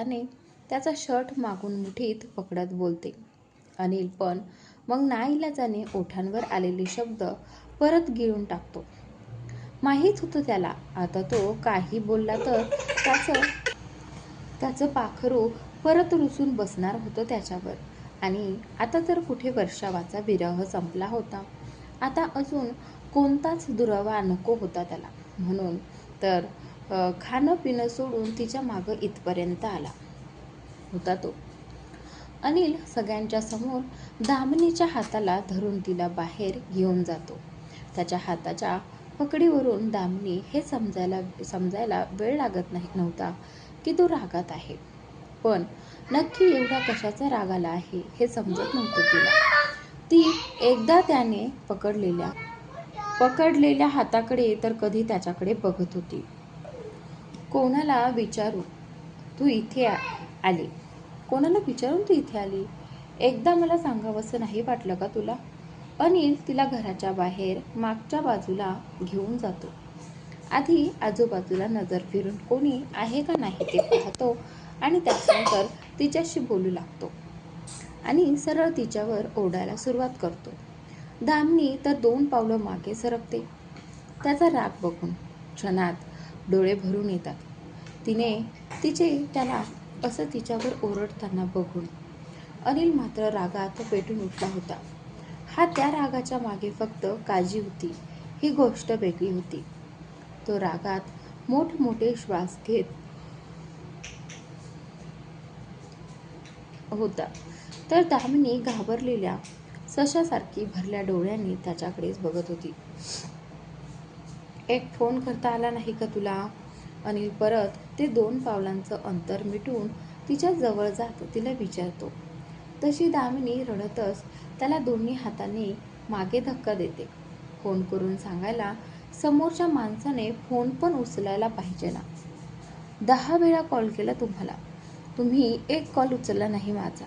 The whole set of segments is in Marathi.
आणि त्याचा शर्ट मागून मुठीत पकडत बोलते. अनिल पण मग नाईलाजाने ओठांवर आलेले शब्द परत गिळून टाकतो. माहीत होतं त्याला. आता तो काही बोलला तर त्याचं त्याचं पाखरू परत रुसून बसणार होतं त्याच्यावर. आणि आता तर कुठे वर्षावाचा विरह संपला होता. आता अजून कोणताच दुरावा नको होता त्याला. म्हणून तर खाणं पिणं सोडून तिच्या मागं इथपर्यंत आला. होता तो. अनिल सगळ्यांच्या समोर दामिनीच्या हाताला धरून तिला बाहेर घेऊन जातो. त्याच्या हाताच्या पकडीवरून दामिनी हे समजायला समजायला वेळ लागत नाही नव्हता की तो रागात आहे. पण नक्की एवढा कशाचा राग आला आहे हे समजत नव्हतं तिला. ती एकदा त्याने पकडलेल्या पकडलेल्या हाताकडे तर कधी त्याच्याकडे बघत होती. कोणाला विचारू? तू इथे आ- आली. कोणाला विचारून तू इथे आली? एकदा मला सांगावंसं नाही वाटलं का तुला? अनिल तिला घराच्या बाहेर मागच्या बाजूला घेऊन जातो. आधी आजूबाजूला नजर फिरून कोणी आहे का नाही ते पाहतो आणि त्यानंतर तिच्याशी बोलू लागतो. आणि सरळ तिच्यावर ओरडायला सुरुवात करतो. दामनी तर दोन पावलं मागे सरकते. त्याचा राग बघून क्षणात डोळे भरून येतात. तिने तिचे त्याला असं तिच्यावर ओरडताना बघून अनिल मात्र रागात पेटून उठला होता. हा त्या रागाच्या मागे फक्त काळजी होती. ही गोष्ट वेगळी होती. तो रागात मोठमोठे श्वास घेत होता. तर दामिनी घाबरलेल्या सशासारखी भरल्या डोळ्यांनी त्याच्याकडेच बघत होती. एक फोन करता आला नाही का तुला? अनिल परत ते दोन पावलांचं अंतर मिटून तिच्या जवळ जातो तिला विचारतो. तशी दामिनी रडतच त्याला दोन्ही हातांनी मागे धक्का देते. फोन करून सांगायला समोरच्या माणसाने फोन पण उचलायला पाहिजे ना. दहा वेळा कॉल केला तुम्हाला. तुम्ही एक कॉल उचलला नाही माझा.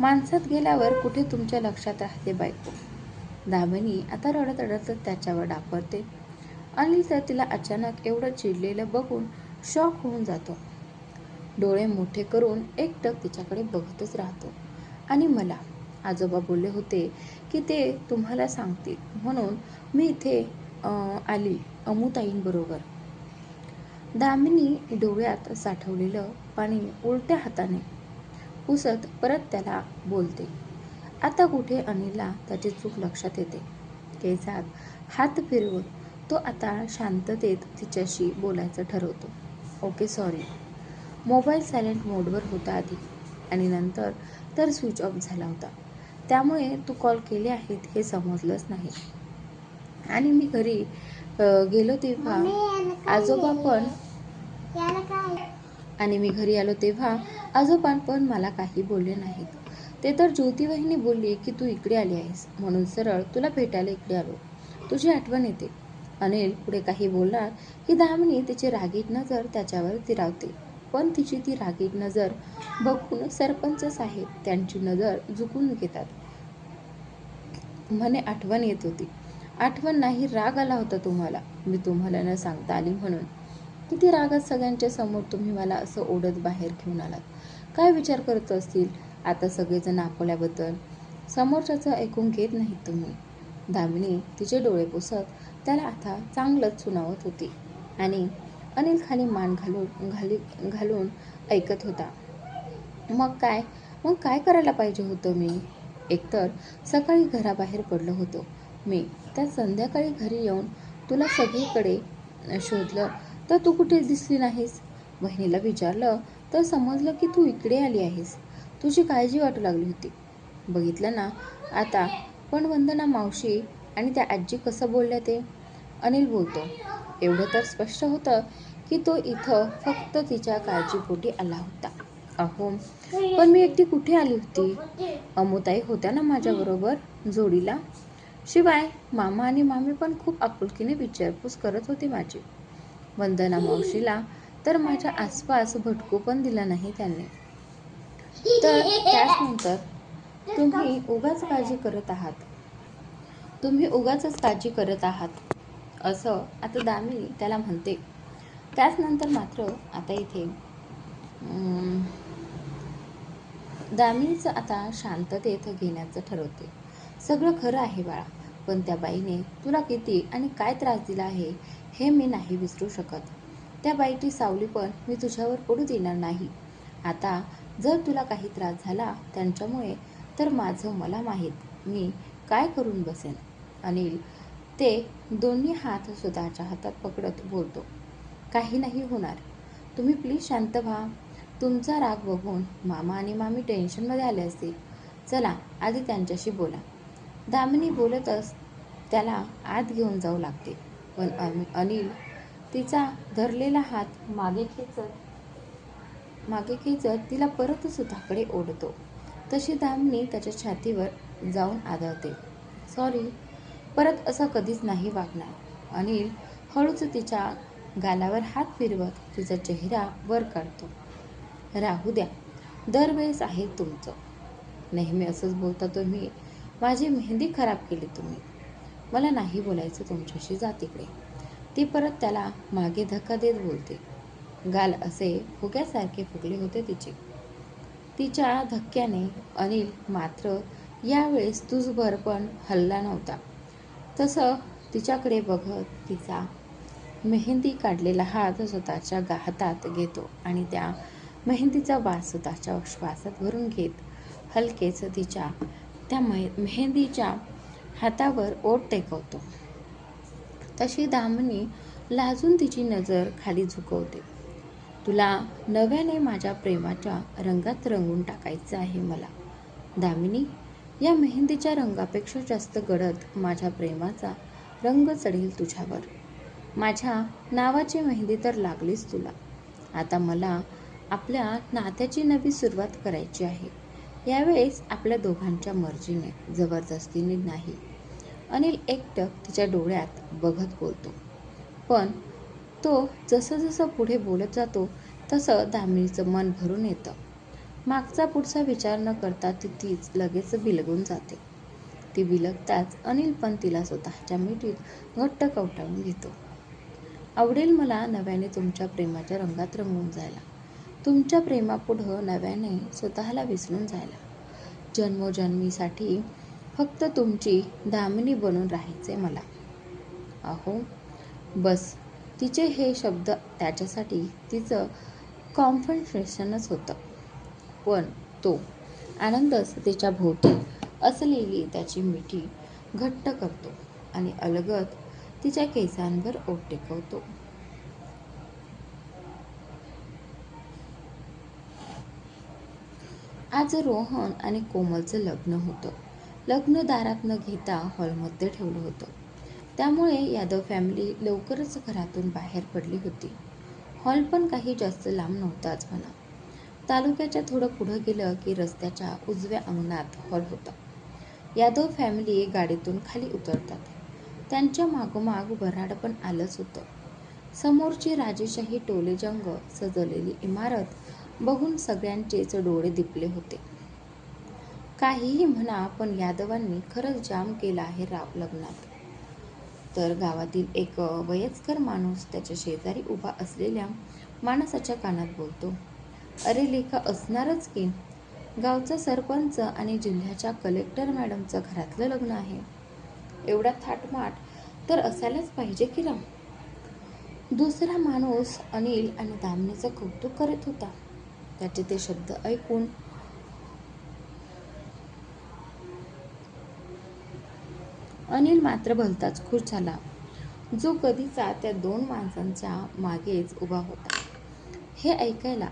माणसात गेल्यावर कुठे तुमच्या लक्षात राहते बायको? दामिनी आता रडत रडत त्याच्यावर डापरते. अनिल तर तिला अचानक एवढं चिडलेलं बघून शॉक होऊन जातो. डोळे मोठे करून एकटक तिच्याकडे बघतच राहतो. आणि मला आजोबा बोलले होते की ते तुम्हाला सांगतील. म्हणून मी इथे आली अमुताईंबरोबर. दामिनी डोळ्यात साठवलेलं पाणी उलट्या हाताने पुसत परत त्याला बोलते. आता कुठे अनिलला त्याची चूक लक्षात येते. केसात हात फिरवून तो आता शांततेत तिच्याशी बोलायचं ठरवतो. Okay sorry. मोबाईल सायलेंट मोडवर होता आधी आणि नंतर तर स्विच ऑफ झाला होता. त्यामुळे तू कॉल केले आहेत हे समजलंच नाही. आणि मी घरी गेलो तेव्हा आजोबा पण आणि मी घरी आलो तेव्हा आजोबा पण मला काही बोलले नाहीत. ते तर ज्योतिवाहिनी बोलली की तू इकडे आली आहेस. म्हणून सरळ तुला भेटायला इकडे आलो. तुझी आठवण येते. अनिल पुढे काही बोलणार की दामिनी तिची रागीट नजर त्याच्यावर तिरावते. पण तिची ती रागीट नजर बघून सरपंचच आहे त्यांची नजर झुकून घेतात. म्हणे आठवण येत होती. आठवण नाही राग आला होता तुम्हाला. मी तुम्हाला न सांगता आली म्हणून. किती रागात सगळ्यांच्या समोर तुम्ही मला असं ओढत बाहेर घेऊन आलात. काय विचार करत असतील? आता सगळेजण आपल्याबद्दल समोरच्याचं ऐकून घेत नाहीत तुम्ही. दामिनी तिचे डोळे पुसत त्याला आता चांगलंच सुनावत होती. आणि अनिल खाली मान घालून घाली घालून ऐकत होता. मग काय? मग काय करायला पाहिजे होतं मी? एकतर सकाळी घराबाहेर पडलो होतो. मी त्या संध्याकाळी घरी येऊन तुला सगळीकडे शोधलं तर तू कुठे दिसली नाहीस? बहिणीला विचारलं तर समजलं की तू इकडे आली आहेस. तुझी काळजी वाटू लागली होती. बघितलं ना आता पण वंदना मावशी आणि त्या आजी कसं बोलल्या ते? अनिल बोलतो एवढं तर स्पष्ट होतं की तो इथं फक्त तिच्या काळजीपोटी आला होता. अहो पण मी एकटी कुठे आली होती? अमुताई होत्या ना माझ्याबरोबर जोडीला? शिवाय मामा आणि मामी पण खूप आपुलकीने विचारपूस करत होती माझी. वंदना मावशीला तर माझ्या आसपास भटकू पण दिला नाही त्यांनी. तर त्याचनंतर तुम्ही उगाच काळजी करत आहात. तुम्ही उगाच काळजी करत आहात. असं आता दामिनी त्याला म्हणते. त्याचनंतर मात्र आता इथे दामिनीचं आता शांततेत घेण्याचं ठरवते. सगळं खरं आहे बाळा पण त्या बाईने तुला किती आणि काय त्रास दिला आहे हे मी नाही विसरू शकत. त्या बाईची सावली पण मी तुझ्यावर पडू देणार नाही. आता जर तुला काही त्रास झाला त्यांच्यामुळे तर माझं मला माहीत. मी काय करून बसेन? अनिल ते दोन्ही हात स्वतःच्या हातात पकडत बोलतो. काही नाही होणार. तुम्ही प्लीज शांत व्हा. तुमचा राग बघून मामा आणि मामी टेन्शनमध्ये आले असतील. चला आधी त्यांच्याशी बोला. दामिनी बोलतच त्याला आत घेऊन जाऊ लागते. पण अनिल तिचा धरलेला हात मागे खेचत मागे खेचत तिला परत स्वतःकडे ओढतो. तशी दामिनी त्याच्या छातीवर जाऊन आदळते. सॉरी परत असं कधीच नाही वागणार. अनिल हळूच तिच्या गालावर हात फिरवत तिचा चेहरा वर काढतो. राहू द्या दरवेळेस आहे तुमचं. नेहमी असंच बोलता तुम्ही. माझी मेहंदी खराब केली तुम्ही. मला नाही बोलायचं तुमच्याशी जा तिकडे. ती परत त्याला मागे धक्का देत बोलते. गाल असे फुग्यासारखे फुगले होते तिचे. तिच्या धक्क्याने अनिल मात्र यावेळेस तुझभर पण हल्ला नव्हता. तसं तिच्याकडे बघत तिचा मेहंदी काढलेला हात स्वतःच्या गा हातात घेतो आणि त्या मेहंदीचा वास स्वतःच्या श्वासात भरून घेत हलकेच तिच्या त्या मे मेहंदीच्या हातावर ओट टेकवतो. तशी दामनी लाजून तिची नजर खाली झुकवते. तुला नव्याने माझ्या प्रेमाच्या रंगात रंगून टाकायचं आहे मला. दामिनी या मेहंदीच्या रंगापेक्षा जास्त गडद माझ्या प्रेमाचा रंग चढेल तुझ्यावर. माझ्या नावाची मेहंदी तर लागलीच तुला. आता मला आपल्या नात्याची नवी सुरुवात करायची आहे. यावेळेस आपल्या दोघांच्या मर्जीने जबरदस्तीने नाही. अनिल एकटक तिच्या डोळ्यात बघत बोलतो. पण तो जसं जसं पुढे बोलत जातो तसं दामिनीचं मन भरून येतं. मागचा पुढचा विचार न करता ती तीच लगेच बिलगून जाते. ती बिलगताच अनिल पण तिला स्वतःच्या मिठीत घट्ट कवटाळून घेतो. आवडेल मला नव्याने तुमच्या प्रेमाच्या रंगात रंगून जायला. तुमच्या प्रेमापुढं नव्याने स्वतःला विसरून जायला. जन्मोजन्मीसाठी फक्त तुमची दामिनी बनून राहायचे मला. अहो बस. तिचे हे शब्द त्याच्यासाठी तिचं कॉन्फन्ट्रेशनच होतं. पण तो आनंदच तिच्या भोवती असलेली त्याची मिठी घट्ट करतो आणि अलगत तिच्या केसांवर ओट टेकवतो. आज रोहन आणि कोमलचं लग्न होतं. लग्न दारात न घेता हॉलमध्ये ठेवलं होतं. त्यामुळे यादव फॅमिली लवकरच घरातून बाहेर पडली होती. हॉल पण काही जास्त लांब नव्हताच म्हणा. तालुक्याच्या थोडं पुढं गेलं की रस्त्याच्या उजव्या अंगणात हॉल होता. यादव फॅमिली गाडीतून खाली उतरतात. त्यांच्या मागोमाग वऱ्हाड पण आलंच होतं. समोरची राजेशाही टोलेजंग सजवलेली इमारत बघून सगळ्यांचेच डोळे दिपले होते. काहीही म्हणा पण यादवांनी खरंच जाम केला आहे राव लग्नात. तर गावातील एक वयस्कर माणूस त्याच्या शेजारी उभा असलेल्या माणसाच्या कानात बोलतो अरे लेखा असणारच की? गावचा सरपंच आणि जिल्ह्याच्या कलेक्टर मॅडमचं घरातलं लग्न आहे. एवढा थाटमाट तर असायलाच पाहिजे की राम? दुसरा माणूस अनिल आणि दामिनीचं कौतुक करत होता. त्याचे ते शब्द ऐकून अनिल मात्र भलताच खुश झाला. जो कधीचा त्या दोन माणसांच्या मागेच उभा होता. हे ऐकायला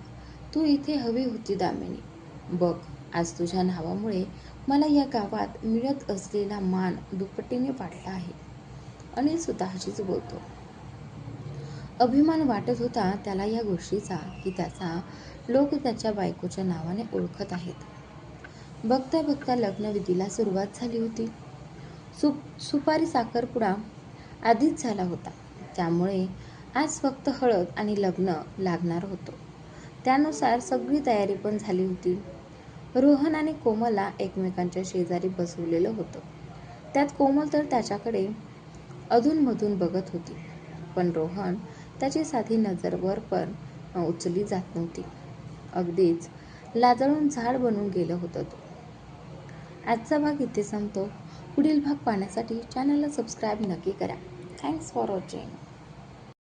तू इथे हवी होती दामिनी. बघ आज तुझ्या नावामुळे मला या गावात मिळत असलेला मान दुपटीने वाढला आहे. अनिल स्वतःशीच बोलतो. अभिमान वाटत होता त्याला या गोष्टीचा की त्याचा लोक त्याच्या बायकोच्या नावाने ओळखत आहेत. बघता बघता लग्नविधीला सुरुवात झाली होती. सुप सुपारी साखरपुडा आधीच झाला होता. त्यामुळे आज फक्त हळद आणि लग्न लागणार होतं. त्यानुसार सगळी तयारी पण झाली होती. रोहन आणि कोमलला एकमेकांच्या शेजारी बसवलेलं होतं. त्यात कोमल तर त्याच्याकडे अधूनमधून बघत होती. पण रोहन त्याची साधी नजरवर पण उचलली जात नव्हती. अगदीच लाजळून झाड बनून गेलं होतं तो. आजचा भाग इथे संपतो. पुढील भाग पाहण्यासाठी चॅनलला सबस्क्राईब नक्की करा. Thanks for watching